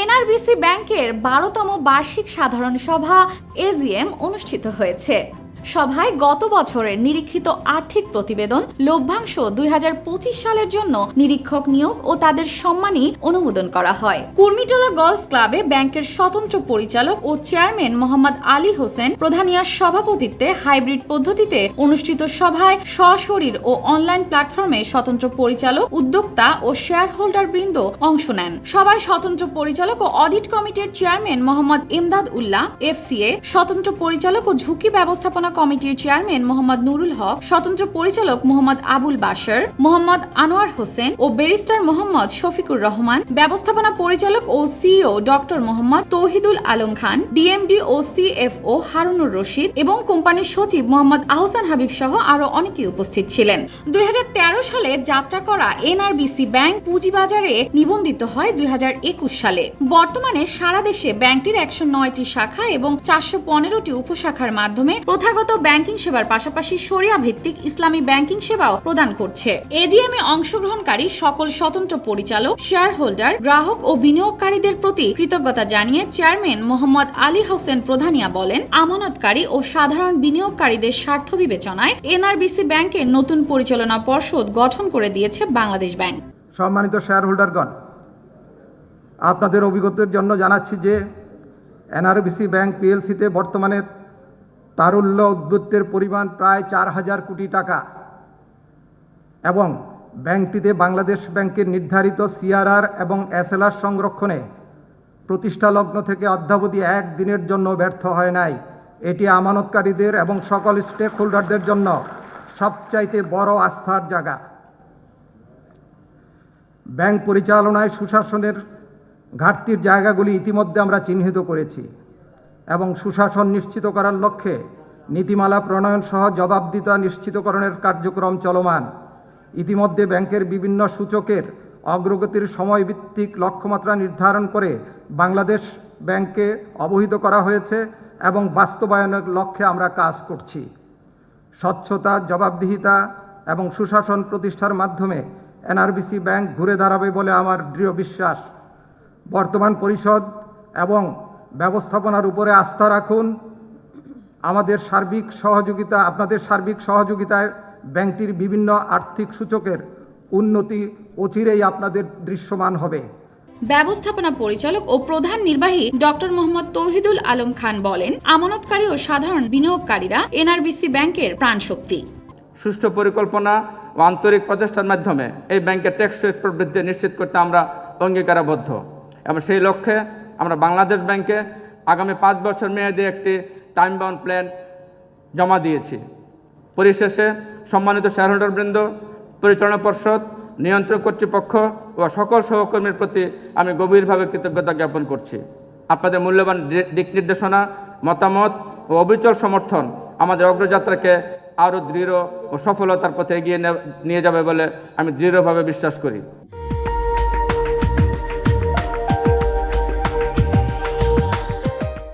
NRBC ব্যাংকের বারোতম বার্ষিক সাধারণ সভা এজিএম অনুষ্ঠিত হয়েছে। সভায় গত বছরের নিরীক্ষিত আর্থিক প্রতিবেদন লভ্যাংশ দুই হাজার পঁচিশ সালের জন্য নিরীক্ষক নিয়োগ ও তাদের সম্মানী অনুমোদন করা হয়। কুর্মিটোলা গলফ ক্লাবে ব্যাংকের স্বতন্ত্র পরিচালক ও চেয়ারম্যান মোহাম্মদ আলী হোসেন প্রধানিয়ার সভাপতিত্বে হাইব্রিড পদ্ধতিতে অনুষ্ঠিত সভায় সশরীর ও অনলাইন প্ল্যাটফর্মে স্বতন্ত্র পরিচালক, উদ্যোক্তা ও শেয়ার হোল্ডার বৃন্দ অংশ নেন। সভায় স্বতন্ত্র পরিচালক ও অডিট কমিটির চেয়ারম্যান মোহাম্মদ ইমদাদ উল্লাহ, এফসিএ, স্বতন্ত্র পরিচালক ও ঝুঁকি ব্যবস্থাপনা কমিটির চেয়ারম্যান মোহাম্মদ নুরুল হক, স্বতন্ত্র পরিচালক মোহাম্মদ আবুল বাশার, মোহাম্মদ আনোয়ার হোসেন ও ব্যারিস্টার মোহাম্মদ শফিকুর রহমান, ব্যবস্থাপনা পরিচালক ও CEO doctor Mohammad Tauhidul Alam Khan, DMD ও সিএফও হারুনুর রশিদ এবং কোম্পানির সচিব মোহাম্মদ আহসান হাবিব সহ আরও অনেকেই উপস্থিত ছিলেন। দুই হাজার তেরো সালে যাত্রা করা এনআরবিসি ব্যাংক পুঁজিবাজারে নিবন্ধিত হয় দুই হাজার একুশ সালে। বর্তমানে সারা দেশে ব্যাংকটির একশো নয়টি শাখা এবং চারশো পনেরোটি উপশাখার মাধ্যমে প্রথাগত ব্যাংকিং সেবার পাশাপাশি সরিয়া ভিত্তিক ইসলামী ব্যাংকিং সেবাও প্রদান করছে। এজিএম এ অংশগ্রহণকারী সকল স্বতন্ত্র পরিচালক শেয়ার হোল্ডার গ্রাহক ও বিনিয়োগকারীদের প্রতি কৃতজ্ঞতা জানিয়ে চেয়ারম্যান মোহাম্মদ আলী হোসেন প্রধানিয়া বলেন, আমানতকারী ও সাধারণ বিনিয়োগকারীদের স্বার্থ বিবেচনায় এনআরবিসি ব্যাংকের নতুন পরিচালনা পর্ষদ গঠন করে দিয়েছে বাংলাদেশ ব্যাংক। সম্মানিত শেয়ার হোল্ডারগণ আপনাদের অভিজ্ঞতার জন্য জানাচ্ছি যে, এনআরবিসি ব্যাংক পিএলসিতে বর্তমানে তারল্য উদ্বৃত্তের পরিমাণ প্রায় চার হাজার কোটি টাকা। এবং ব্যাংকটিতে বাংলাদেশ ব্যাংকের নির্ধারিত সিআরআর এবং এসএলআর সংরক্ষণে প্রতিষ্ঠা লগ্ন থেকে অদ্যাবধি এক দিনের জন্য ব্যর্থ হয় নাই। এটি আমানতকারীদের এবং সকল স্টেক হোল্ডারদের জন্য সবচাইতে বড় আস্থার জায়গা। ব্যাংক পরিচালনায় সুশাসনের ঘাটতির জায়গাগুলি ইতিমধ্যে আমরা চিহ্নিত করেছি। এবং সুশাসন নিশ্চিত করার লক্ষ্যে নীতিমালা প্রণয়ন সহ জবাবদিতা নিশ্চিতকরণের কার্যক্রম চলমান। ইতিমধ্যে ব্যাংকের বিভিন্ন সূচকের অগ্রগতির সময়ভিত্তিক লক্ষ্যমাত্রা নির্ধারণ করে বাংলাদেশ ব্যাংককে অবহিত করা হয়েছে এবং বাস্তবায়নের লক্ষ্যে আমরা কাজ করছি। স্বচ্ছতা, জবাবদিহিতা এবং সুশাসন প্রতিষ্ঠার মাধ্যমে এনআরবিসি ব্যাংক ঘুরে দাঁড়াবে বলে আমার দৃঢ় বিশ্বাস। বর্তমান পরিষদ এবং ব্যবস্থাপনার উপরে আস্থা রাখুন। আমাদের সার্বিক সহযোগিতা আপনাদের সার্বিক সহযোগিতায় ব্যাংকটির বিভিন্ন আর্থিক সূচকের উন্নতি অচিরেই আপনাদের দৃশ্যমান হবে। ব্যবস্থাপনা পরিচালক ও প্রধান নির্বাহী ডক্টর মোহাম্মদ তৌহিদুল আলম খান বলেন আমানতকারী ও সাধারণ বিনিয়োগকারীরা এনআরবিসি ব্যাংকের প্রাণশক্তি। সুষ্ঠু পরিকল্পনা ও আন্তরিক প্রচেষ্টার মাধ্যমে এই ব্যাংকের টেকসই প্রবৃদ্ধি নিশ্চিত করতে আমরা অঙ্গীকারাবদ্ধ। এবং সেই লক্ষ্যে আমরা বাংলাদেশ ব্যাংকে আগামী পাঁচ বছর মেয়াদী একটি টাইম বাউন্ড প্ল্যান জমা দিয়েছি। পরিশেষে সম্মানিত শেয়ারহোল্ডারবৃন্দ পরিচালনা পর্ষদ নিয়ন্ত্রণ কর্তৃপক্ষ ও সকল সহকর্মীর প্রতি আমি গভীরভাবে কৃতজ্ঞতা জ্ঞাপন করছি। আপনাদের মূল্যবান দিক নির্দেশনা, মতামত ও অবিচল সমর্থন আমাদের অগ্রযাত্রাকে আরও দৃঢ় ও সফলতার পথে এগিয়ে নিয়ে যাবে বলে আমি দৃঢ়ভাবে বিশ্বাস করি।